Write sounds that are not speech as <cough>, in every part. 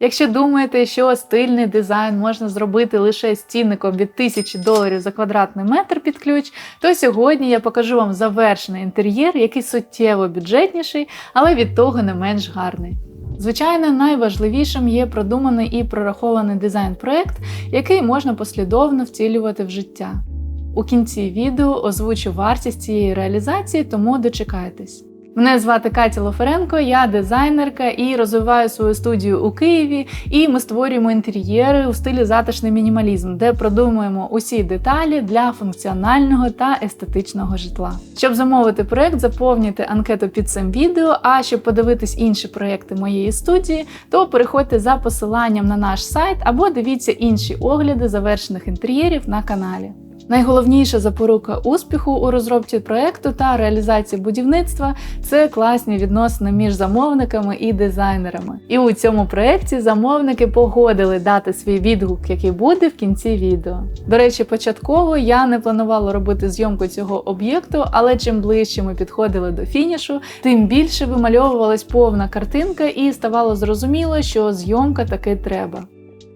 Якщо думаєте, що стильний дизайн можна зробити лише з цінником від 1000 доларів за квадратний метр під ключ, то сьогодні я покажу вам завершений інтер'єр, який суттєво бюджетніший, але від того не менш гарний. Звичайно, найважливішим є продуманий і прорахований дизайн-проект, який можна послідовно втілювати в життя. У кінці відео озвучу вартість цієї реалізації, тому дочекайтесь. Мене звати Катя Лоференко, я дизайнерка і розвиваю свою студію у Києві. І ми створюємо інтер'єри у стилі затишний мінімалізм, де продумуємо усі деталі для функціонального та естетичного житла. Щоб замовити проект, заповнюйте анкету під цим відео. А щоб подивитись інші проекти моєї студії, то переходьте за посиланням на наш сайт або дивіться інші огляди завершених інтер'єрів на каналі. Найголовніша запорука успіху у розробці проекту та реалізації будівництва це класні відносини між замовниками і дизайнерами. І у цьому проєкті замовники погодили дати свій відгук, який буде в кінці відео. До речі, початково я не планувала робити зйомку цього об'єкту, але чим ближче ми підходили до фінішу, тим більше вимальовувалась повна картинка, і ставало зрозуміло, що зйомка таки треба.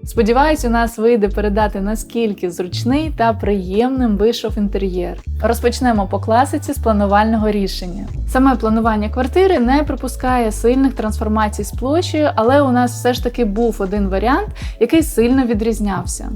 Сподіваюсь, у нас вийде передати наскільки зручний та приємним вийшов інтер'єр. Розпочнемо по класиці з планувального рішення. Саме планування квартири не припускає сильних трансформацій з площею, але у нас все ж таки був один варіант, який сильно відрізнявся.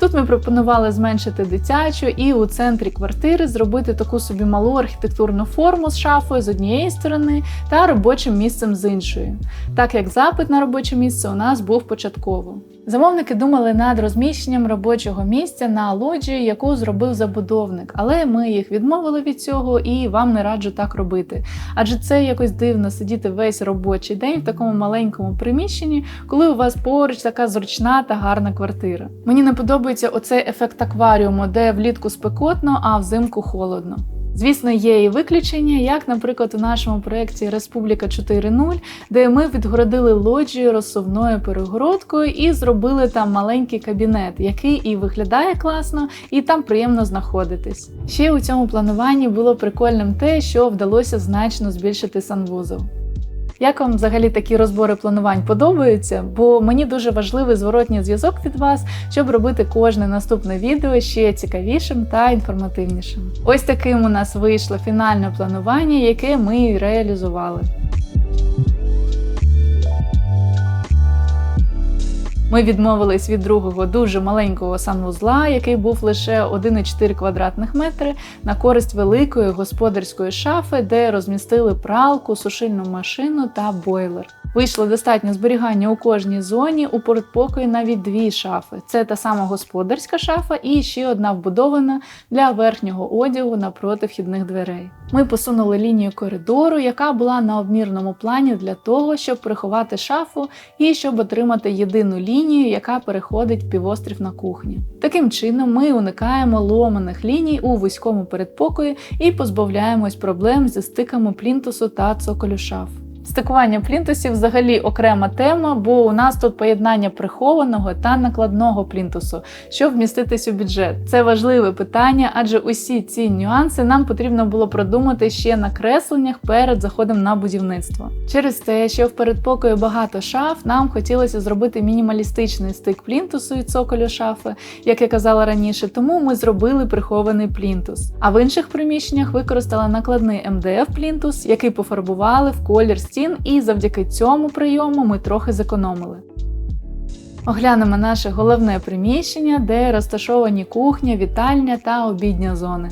Тут ми пропонували зменшити дитячу і у центрі квартири зробити таку собі малу архітектурну форму з шафою з однієї сторони та робочим місцем з іншої, так як запит на робоче місце у нас був початково. Замовники думали над розміщенням робочого місця на лоджії, яку зробив забудовник, але ми їх відмовили від цього і вам не раджу так робити. Адже це якось дивно сидіти весь робочий день в такому маленькому приміщенні, коли у вас поруч така зручна та гарна квартира. Мені не подобається оцей ефект акваріуму, де влітку спекотно, а взимку холодно. Звісно, є і виключення, як, наприклад, у нашому проєкті Республіка 4.0, де ми відгородили лоджію розсувною перегородкою і зробили там маленький кабінет, який і виглядає класно, і там приємно знаходитись. Ще у цьому плануванні було прикольним те, що вдалося значно збільшити санвузол. Як вам взагалі такі розбори планувань подобаються? Бо мені дуже важливий зворотній зв'язок від вас, щоб робити кожне наступне відео ще цікавішим та інформативнішим. Ось таким у нас вийшло фінальне планування, яке ми реалізували. Ми відмовились від другого дуже маленького санвузла, який був лише 1,4 квадратних метри, на користь великої господарської шафи, де розмістили пралку, сушильну машину та бойлер. Вийшло достатньо зберігання у кожній зоні, у передпокої навіть дві шафи. Це та сама господарська шафа і ще одна вбудована для верхнього одягу напроти вхідних дверей. Ми посунули лінію коридору, яка була на обмірному плані для того, щоб приховати шафу і щоб отримати єдину лінію, яка переходить півострів на кухні. Таким чином, ми уникаємо ломаних ліній у вузькому передпокої і позбавляємось проблем зі стиками плінтусу та цоколю шаф. Стикування плінтусів взагалі окрема тема, бо у нас тут поєднання прихованого та накладного плінтусу, щоб вміститись у бюджет. Це важливе питання, адже усі ці нюанси нам потрібно було продумати ще на кресленнях перед заходом на будівництво. Через те, що в передпокої багато шаф, нам хотілося зробити мінімалістичний стик плінтусу і цоколю шафи, як я казала раніше, тому ми зробили прихований плінтус. А в інших приміщеннях використали накладний МДФ плінтус, який пофарбували в колір стін, і завдяки цьому прийому ми трохи зекономили. Оглянемо наше головне приміщення, де розташовані кухня, вітальня та обідня зони.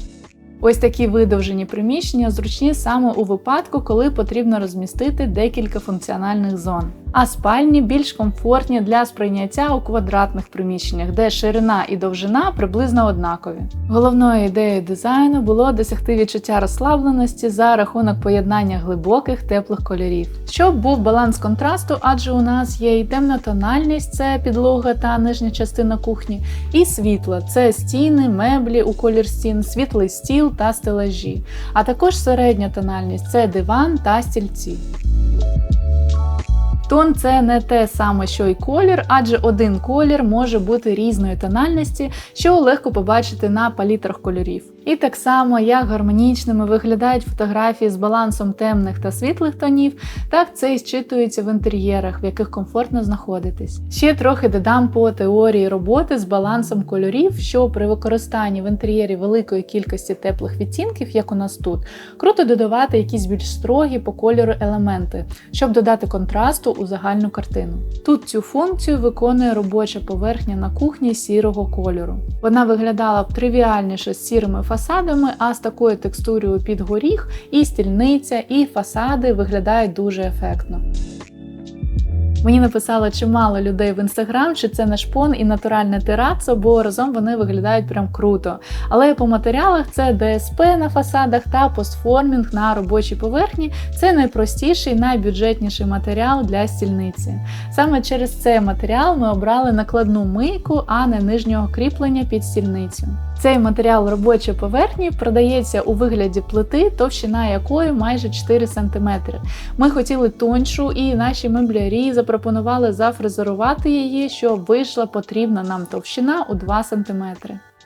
Ось такі видовжені приміщення зручні саме у випадку, коли потрібно розмістити декілька функціональних зон а спальні більш комфортні для сприйняття у квадратних приміщеннях, де ширина і довжина приблизно однакові. Головною ідеєю дизайну було досягти відчуття розслабленості за рахунок поєднання глибоких теплих кольорів, щоб був баланс контрасту, адже у нас є і темна тональність, це підлога та нижня частина кухні, і світло це стіни, меблі у колір стін, світлий стіл та стелажі, а також середня тональність це диван та стільці. Тон це не те саме, що й колір, адже один колір може бути різної тональності, що легко побачити на палітрах кольорів. І так само, як гармонічними виглядають фотографії з балансом темних та світлих тонів, так це і зчитується в інтер'єрах, в яких комфортно знаходитись. Ще трохи додам по теорії роботи з балансом кольорів, що при використанні в інтер'єрі великої кількості теплих відтінків, як у нас тут, круто додавати якісь більш строгі по кольору елементи, щоб додати контрасту у загальну картину. Тут цю функцію виконує робоча поверхня на кухні сірого кольору. Вона виглядала б тривіальніше з сірими фасадами, а з такою текстурою під горіх і стільниця, і фасади виглядають дуже ефектно. Мені написало чимало людей в інстаграм, чи це не шпон і натуральне терацо, бо разом вони виглядають прям круто. Але по матеріалах це ДСП на фасадах та постформінг на робочій поверхні це найпростіший, найбюджетніший матеріал для стільниці. Саме через цей матеріал ми обрали накладну мийку, а не нижнього кріплення під стільницю. Цей матеріал робочої поверхні продається у вигляді плити, товщина якої майже 4 см. Ми хотіли тоншу, і наші меблярі запропонували зафрезерувати її, щоб вийшла потрібна нам товщина у 2 см.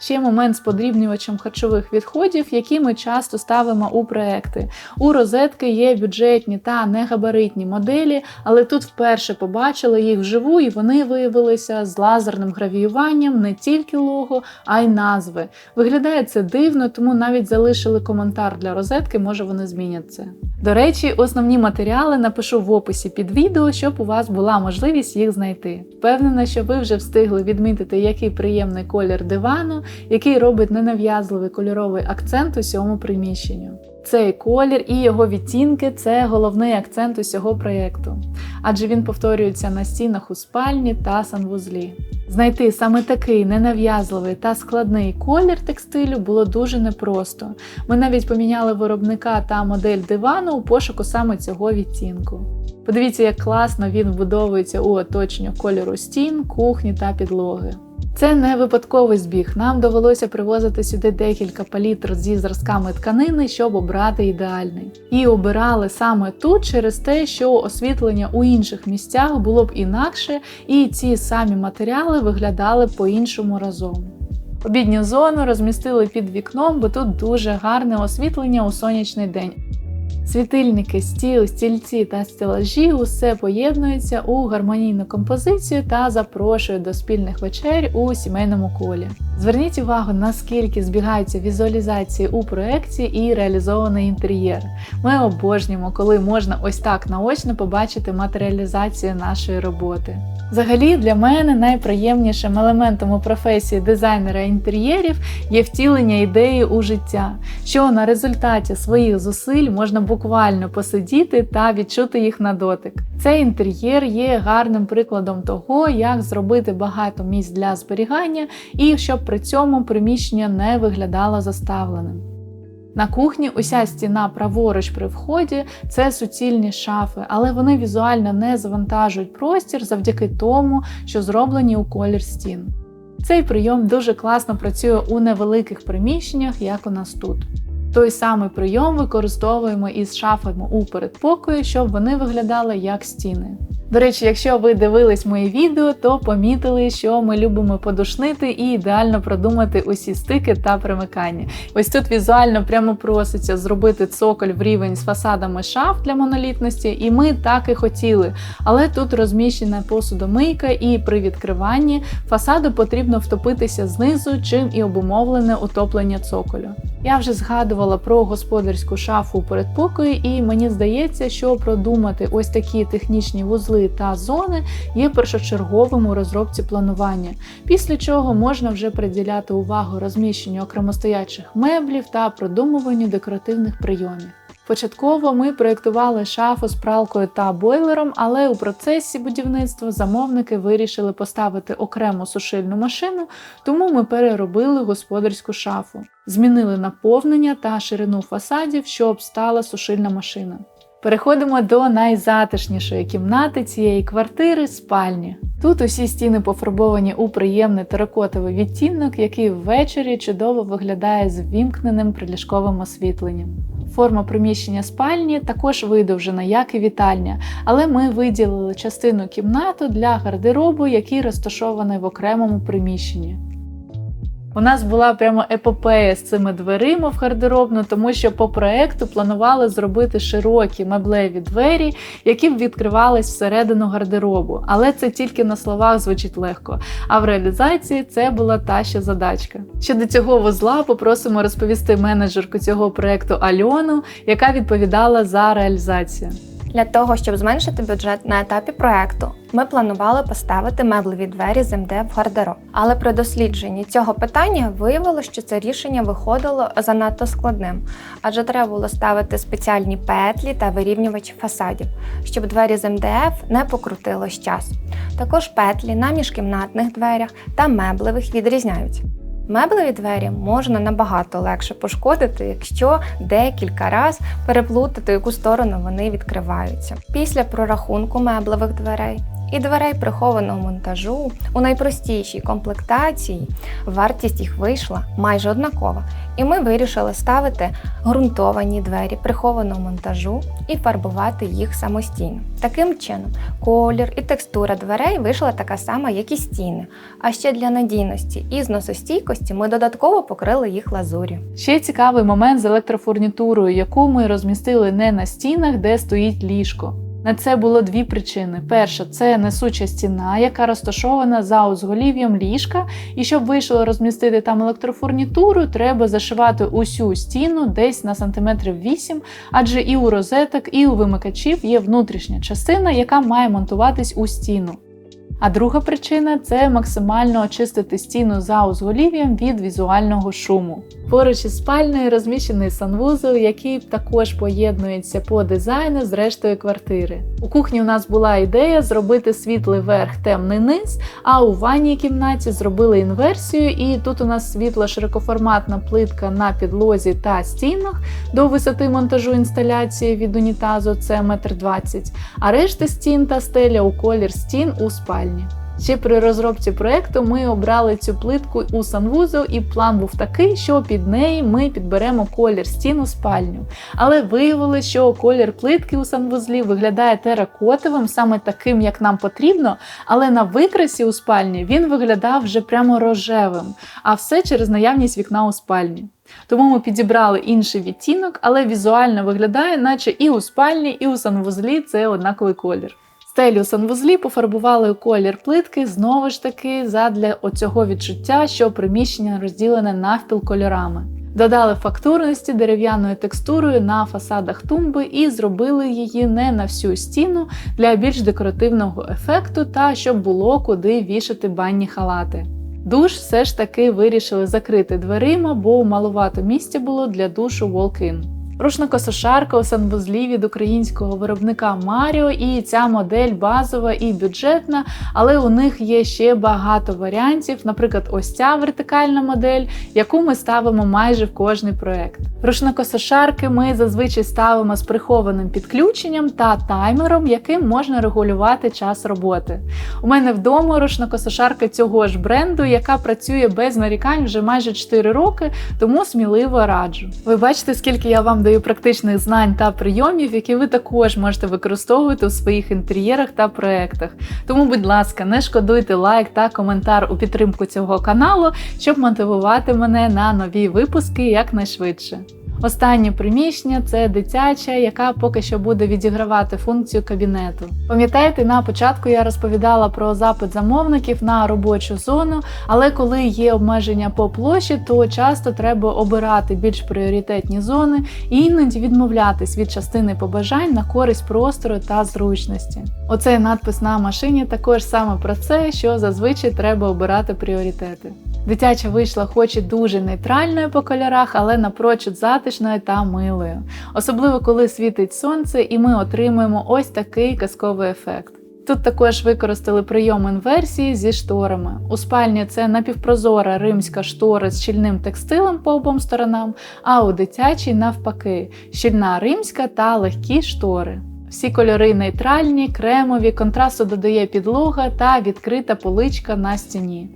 Ще момент з подрібнювачем харчових відходів, які ми часто ставимо у проекти. У розетки є бюджетні та негабаритні моделі, але тут вперше побачили їх вживу, і вони виявилися з лазерним гравіюванням не тільки лого, а й назви. Виглядає це дивно, тому навіть залишили коментар для розетки, може вони змінять це. До речі, основні матеріали напишу в описі під відео, щоб у вас була можливість їх знайти. Впевнена, що ви вже встигли відмітити, який приємний колір дивану, який робить ненав'язливий кольоровий акцент усьому приміщенню. Цей колір і його відтінки це головний акцент усього проєкту, адже він повторюється на стінах у спальні та санвузлі. Знайти саме такий ненав'язливий та складний колір текстилю було дуже непросто. Ми навіть поміняли виробника та модель дивану у пошуку саме цього відтінку. Подивіться, як класно він вбудовується у оточення кольору стін, кухні та підлоги. Це не випадковий збіг. Нам довелося привозити сюди декілька палітр зі зразками тканини, щоб обрати ідеальний. І обирали саме тут через те, що освітлення у інших місцях було б інакше, і ці самі матеріали виглядали по-іншому разом. Обідню зону розмістили під вікном, бо тут дуже гарне освітлення у сонячний день. Світильники, стіл, стільці та стелажі усе поєднується у гармонійну композицію та запрошує до спільних вечер у сімейному колі. Зверніть увагу, наскільки збігаються візуалізації у проєкті і реалізований інтер'єр. Ми обожнюємо, коли можна ось так наочно побачити матеріалізацію нашої роботи. Взагалі, для мене найприємнішим елементом у професії дизайнера інтер'єрів є втілення ідеї у життя, що на результаті своїх зусиль можна буквально посидіти та відчути їх на дотик. Цей інтер'єр є гарним прикладом того, як зробити багато місць для зберігання і щоб при цьому приміщення не виглядало заставленим. На кухні уся стіна праворуч при вході це суцільні шафи, але вони візуально не завантажують простір завдяки тому, що зроблені у колір стін. Цей прийом дуже класно працює у невеликих приміщеннях, як у нас тут. Той самий прийом використовуємо із шафами у передпокої, щоб вони виглядали як стіни. До речі, якщо ви дивились мої відео, то помітили, що ми любимо подушнити і ідеально продумати усі стики та примикання. Ось тут візуально прямо проситься зробити цоколь в рівень з фасадами шаф для монолітності, і ми так і хотіли. Але тут розміщена посудомийка, і при відкриванні фасаду потрібно втопитися знизу, чим і обумовлене утоплення цоколю. Я вже згадувала про господарську шафу у передпокої, і мені здається, що продумати ось такі технічні вузли та зони є першочерговим у розробці планування, після чого можна вже приділяти увагу розміщенню окремостоячих меблів та продумуванню декоративних прийомів. Початково ми проєктували шафу з пралкою та бойлером, але у процесі будівництва замовники вирішили поставити окрему сушильну машину, тому ми переробили господарську шафу, змінили наповнення та ширину фасадів, щоб стала сушильна машина. Переходимо до найзатишнішої кімнати цієї квартири спальні. Тут усі стіни пофарбовані у приємний теракотовий відтінок, який ввечері чудово виглядає з вімкненим приліжковим освітленням. Форма приміщення спальні також видовжена, як і вітальня, але ми виділили частину кімнату для гардеробу, який розташований в окремому приміщенні. У нас була прямо епопея з цими дверима в гардеробну, тому що по проекту планували зробити широкі меблеві двері, які б відкривались всередину гардеробу. Але це тільки на словах звучить легко. А в реалізації це була та ще задачка. Щодо цього вузла попросимо розповісти менеджерку цього проекту Альону, яка відповідала за реалізацію. Для того, щоб зменшити бюджет на етапі проекту, ми планували поставити меблеві двері з МД в гардероб. Але при дослідженні цього питання виявилося, що це рішення виходило занадто складним, адже треба було ставити спеціальні петлі та вирівнювачі фасадів, щоб двері з МДФ не покрутилось час. Також петлі на міжкімнатних дверях та меблевих відрізняються. Меблеві двері можна набагато легше пошкодити, якщо декілька разів переплутати, яку сторону вони відкриваються. Після прорахунку меблевих дверей і дверей прихованого монтажу у найпростішій комплектації вартість їх вийшла майже однакова. І ми вирішили ставити ґрунтовані двері прихованого монтажу і фарбувати їх самостійно. Таким чином, колір і текстура дверей вийшла така сама, як і стіни. А ще для надійності і зносостійкості ми додатково покрили їх лазур'ю. Ще цікавий момент з електрофурнітурою, яку ми розмістили не на стінах, де стоїть ліжко. На це було дві причини: перша це несуча стіна, яка розташована за узголів'ям ліжка, і щоб вийшло розмістити там електрофурнітуру, треба зашивати усю стіну десь на сантиметрів 8, адже і у розеток, і у вимикачів є внутрішня частина, яка має монтуватись у стіну. А друга причина це максимально очистити стіну за узголів'ям від візуального шуму. Поруч із спальнею розміщений санвузол, який також поєднується по дизайну з рештою квартири. У кухні у нас була ідея зробити світлий верх, темний низ, а у ванній кімнаті зробили інверсію, і тут у нас світла широкоформатна плитка на підлозі та стінах до висоти монтажу інсталяції від унітазу це 1,20 м, а решта стін та стеля у колір стін у спальні. Ще при розробці проекту ми обрали цю плитку у санвузол, і план був такий, що під неї ми підберемо колір стін у спальню. Але виявилося, що колір плитки у санвузлі виглядає теракотовим, саме таким, як нам потрібно, але на викрасі у спальні він виглядав вже прямо рожевим, а все через наявність вікна у спальні. Тому ми підібрали інший відтінок, але візуально виглядає, наче і у спальні, і у санвузлі це однаковий колір. Стелю санвузлі пофарбували у колір плитки знову ж таки задля оцього відчуття, що приміщення розділене навпіл кольорами. Додали фактурності дерев'яною текстурою на фасадах тумби і зробили її не на всю стіну для більш декоративного ефекту та щоб було куди вішати банні халати. Душ все ж таки вирішили закрити дверима, бо маловато місця було для душу walk-in. Рушникосушарка у санвузлі від українського виробника Маріо, і ця модель базова і бюджетна, але у них є ще багато варіантів, наприклад, ось ця вертикальна модель, яку ми ставимо майже в кожний проект. Рушникосушарки ми зазвичай ставимо з прихованим підключенням та таймером, яким можна регулювати час роботи. У мене вдома рушникосушарка цього ж бренду, яка працює без нарікань вже майже 4 роки, тому сміливо раджу. Ви бачите, скільки я вам даю практичних знань та прийомів, які ви також можете використовувати у своїх інтер'єрах та проектах. Тому, будь ласка, не шкодуйте лайк та коментар у підтримку цього каналу, щоб мотивувати мене на нові випуски якнайшвидше. Останнє приміщення це дитяча, яка поки що буде відігравати функцію кабінету. Пам'ятаєте, на початку я розповідала про запит замовників на робочу зону, але коли є обмеження по площі, то часто треба обирати більш пріоритетні зони і іноді відмовлятись від частини побажань на користь простору та зручності. Оцей надпис на машині також саме про це, що зазвичай треба обирати пріоритети. Дитяча вийшла хоч і дуже нейтральною по кольорах, але напрочуд затишною та милою. Особливо коли світить сонце, і ми отримуємо ось такий казковий ефект. Тут також використали прийом інверсії зі шторами. У спальні це напівпрозора римська штора з щільним текстилем по обом сторонам, а у дитячій навпаки щільна римська та легкі штори. Всі кольори нейтральні, кремові, контрасту додає підлога та відкрита поличка на стіні.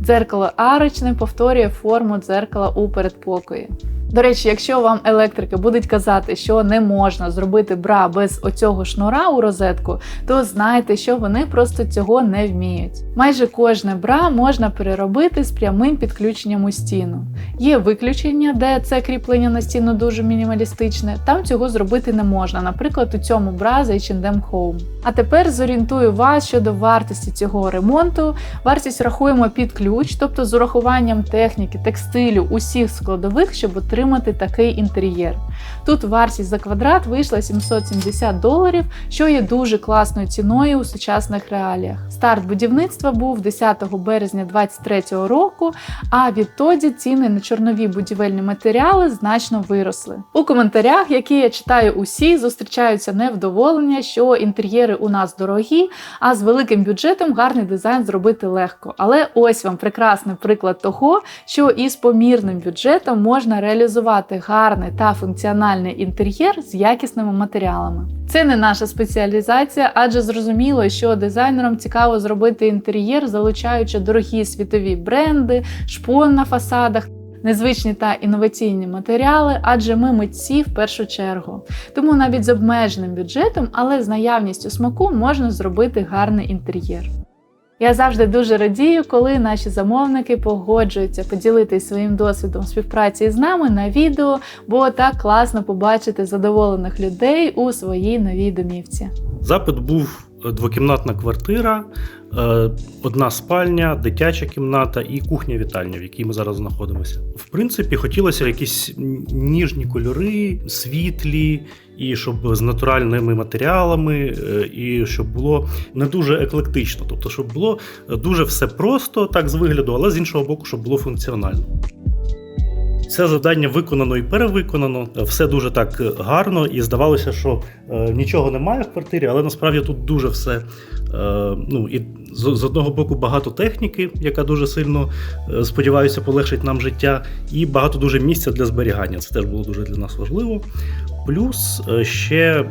Дзеркало арочне повторює форму дзеркала у передпокої. До речі, якщо вам електрики будуть казати, що не можна зробити бра без оцього шнура у розетку, то знайте, що вони просто цього не вміють. Майже кожне бра можна переробити з прямим підключенням у стіну. Є виключення, де це кріплення на стіну дуже мінімалістичне. Там цього зробити не можна, наприклад, у цьому бра з H&M Home. А тепер зорієнтую вас щодо вартості цього ремонту. Вартість рахуємо під ключ, тобто з урахуванням техніки, текстилю, усіх складових, щоб отримати такий інтер'єр. Тут вартість за квадрат вийшла 770 доларів, що є дуже класною ціною у сучасних реаліях. Старт будівництва був 10 березня 2023 року, а відтоді ціни на чорнові будівельні матеріали значно виросли. У коментарях, які я читаю усі, зустрічаються невдоволення, що інтер'єри у нас дорогі, а з великим бюджетом гарний дизайн зробити легко. Але ось вам прекрасний приклад того, що із помірним бюджетом можна реалізувати гарний та функціональний інтер'єр з якісними матеріалами. Це не наша спеціалізація, адже зрозуміло, що дизайнерам цікаво зробити інтер'єр, залучаючи дорогі світові бренди, шпон на фасадах. Незвичні та інноваційні матеріали, адже ми митці в першу чергу. Тому навіть з обмеженим бюджетом, але з наявністю смаку можна зробити гарний інтер'єр. Я завжди дуже радію, коли наші замовники погоджуються поділитися своїм досвідом співпраці з нами на відео, бо так класно побачити задоволених людей у своїй новій домівці. Запит був двокімнатна квартира, е, одна спальня, дитяча кімната і кухня-вітальня, в якій ми зараз знаходимося. В принципі, хотілося якісь ніжні кольори, світлі, і щоб з натуральними матеріалами, е, і щоб було не дуже еклектично, тобто, щоб було дуже все просто, так з вигляду, але з іншого боку, щоб було функціонально. Це завдання виконано і перевиконано. Все дуже так гарно, і здавалося, що е, нічого немає в квартирі, але насправді тут дуже все. Е, ну і з, з одного боку багато техніки, яка дуже сильно е, сподіваюся, полегшить нам життя, і багато дуже місця для зберігання. Це теж було дуже для нас важливо. Плюс е, ще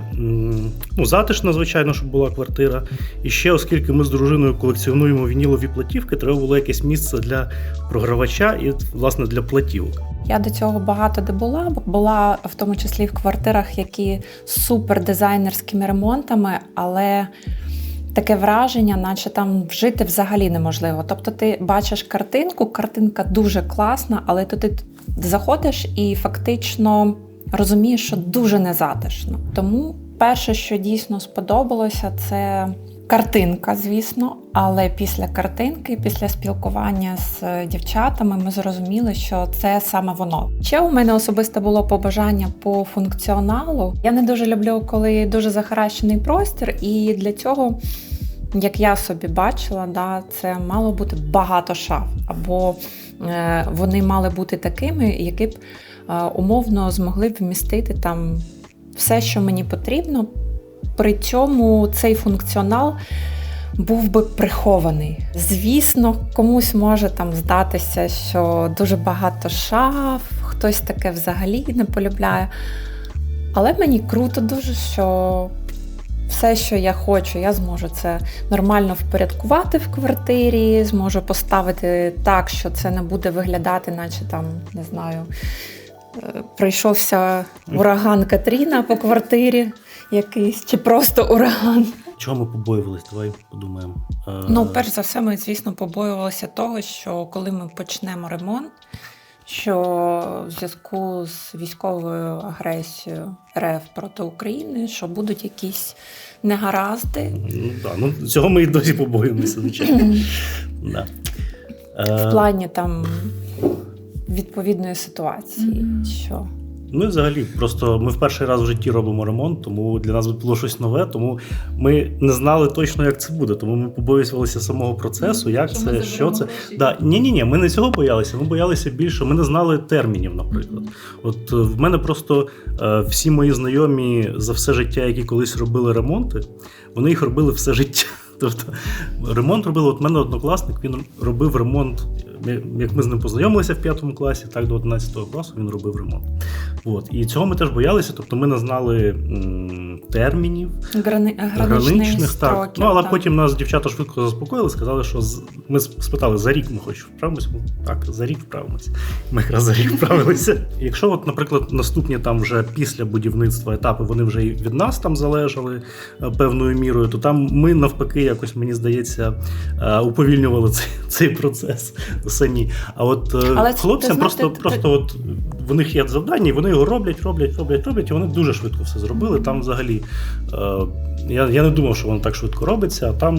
ну, затишна, звичайно, щоб була квартира. І ще, оскільки ми з дружиною колекціонуємо вінілові платівки, треба було якесь місце для програвача і, власне, для платівок. Я до цього багато де була, була в тому числі в квартирах, які з супер дизайнерськими ремонтами, але таке враження, наче там жити взагалі неможливо. Тобто ти бачиш картинку, картинка дуже класна, але то ти заходиш і фактично розумієш, що дуже незатишно. Тому перше, що дійсно сподобалося, це. Картинка, звісно, але після картинки, після спілкування з дівчатами, ми зрозуміли, що це саме воно. Ще у мене особисто було побажання по функціоналу. Я не дуже люблю, коли дуже захаращений простір, і для цього, як я собі бачила, да, це мало бути багато шаф, або е, вони мали бути такими, які б е, умовно змогли б вмістити там все, що мені потрібно. При цьому цей функціонал був би прихований. Звісно, комусь може там здатися, що дуже багато шаф, хтось таке взагалі не полюбляє. Але мені круто дуже, що все, що я хочу, я зможу це нормально впорядкувати в квартирі, зможу поставити так, що це не буде виглядати, наче там, не знаю, е, пройшовся ураган Катріна по квартирі якийсь, чи просто ураган. Чого ми побоювались? Давай подумаємо. Е, Ну, перш за все, ми, звісно, побоювалися того, що коли ми почнемо ремонт, що в зв'язку з військовою агресією РФ проти України, що будуть якісь негаразди. Ну, да, ну, цього ми і досі побоюємося, звичайно. <clears throat> да. В Е, плані там відповідної ситуації. Що Ну і взагалі, просто ми в перший раз в житті робимо ремонт, тому для нас було щось нове, тому ми не знали точно, як це буде. Тому ми побоювалися самого процесу, як це, що це. Да, ні, ні, ні, ми не цього боялися. Ми боялися більше. Ми не знали термінів, наприклад. От е, в мене просто е, всі мої знайомі за все життя, які колись робили ремонти, вони їх робили все життя. <laughs> Тобто ремонт робили. От мене однокласник, він робив ремонт. Як ми з ним познайомилися в п'ятому класі, так до 11 класу він робив ремонт. От. І цього ми теж боялися, тобто ми не знали м, термінів, Грани... граничних, граничних, так. Ну, але так. потім нас дівчата швидко заспокоїли, сказали, що з... ми спитали, за рік ми хоч вправимося? Так, за рік вправимося. Ми якраз за рік вправилися. Якщо, от, наприклад, наступні там вже після будівництва етапи, вони вже і від нас там залежали е, певною мірою, то там ми навпаки, якось мені здається, е, уповільнювали цей, цей процес самі. А от е, Але хлопцям ти просто, ти- просто от в них є завдання, і вони його роблять, роблять, роблять, роблять, і вони дуже швидко все зробили. Там взагалі е, я, я не думав, що воно так швидко робиться, а там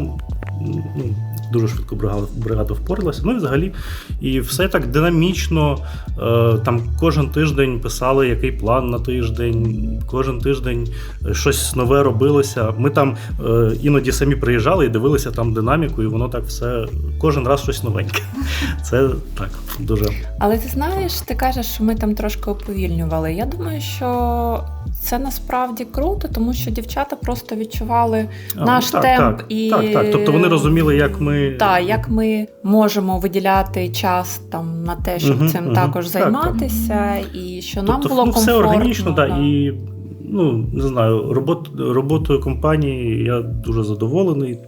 ну, дуже швидко бригада, впоралася. Ну і взагалі, і все так динамічно. Е, там кожен тиждень писали, який план на тиждень, кожен тиждень е, щось нове робилося. Ми там е, іноді самі приїжджали і дивилися там динаміку, і воно так все кожен раз щось новеньке. <laughs> Це так дуже Але ти знаєш, ти кажеш, що ми там трошки уповільнювали. Я думаю, що це насправді круто, тому що дівчата просто відчували А, наш так, темп так, і так, так. Тобто вони розуміли, як ми та, як ми можемо виділяти час там на те, щоб Мгм, цим мгм. також Так, займатися, і що нам тобто, було ну, все органічно, да, да. і ну не знаю, робот, роботою компанії я дуже задоволений.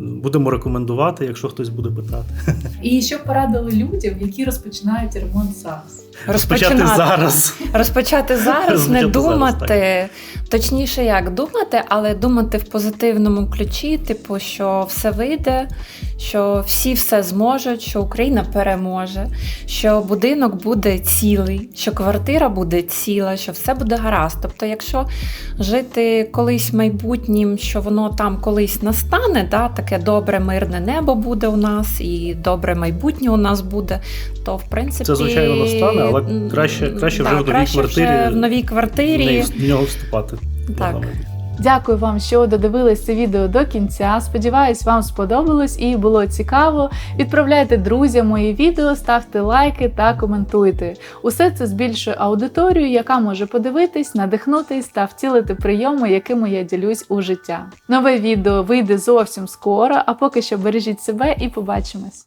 Будемо рекомендувати, якщо хтось буде питати. І що порадили людям, які розпочинають ремонт зараз? Розпочати зараз. Розпочати зараз, не думати, зараз, точніше, як думати, але думати в позитивному ключі, типу, що все вийде, що всі все зможуть, що Україна переможе, що будинок буде цілий, що квартира буде ціла, що все буде гаразд. Тобто, якщо жити колись майбутнім, що воно там колись настане, да, таке добре мирне небо буде у нас, і добре майбутнє у нас буде, то в принципі Це, звичайно, настане, але краще- краще вже в новій краще квартирі вже в новій квартирі. в нього вступати. Так. Дякую вам, що додивились це відео до кінця. Сподіваюсь, вам сподобалось і було цікаво. Відправляйте друзям мої відео, ставте лайки та коментуйте. Усе це збільшує аудиторію, яка може подивитись, надихнутись та втілити прийоми, якими я ділюсь у життя. Нове відео вийде зовсім скоро, а поки що бережіть себе і побачимось.